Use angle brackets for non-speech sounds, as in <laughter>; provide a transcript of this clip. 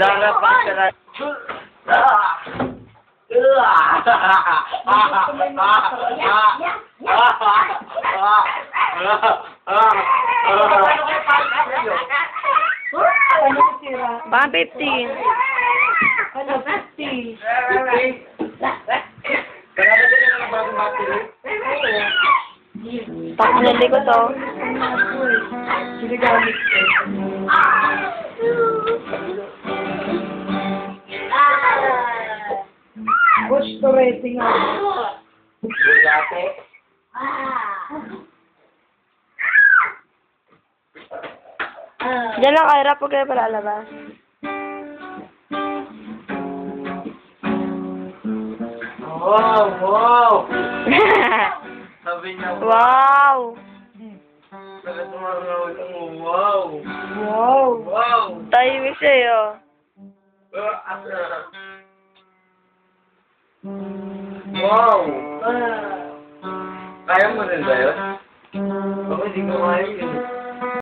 Darap pa siya. Pang 15. Ano, 50. Pang nili ko to. Ginagamit ko. Gusto rating nga. Diyan lang kayo, rap, huwag kayo palalabas. Wow, wow! <laughs> Sabi niya, wow! Tumawag mo, wow! Wow. Wow! Tahimik siya eh, oh. Wow! Kaya mo rin ba yun? Ako hindi ko kaya yun.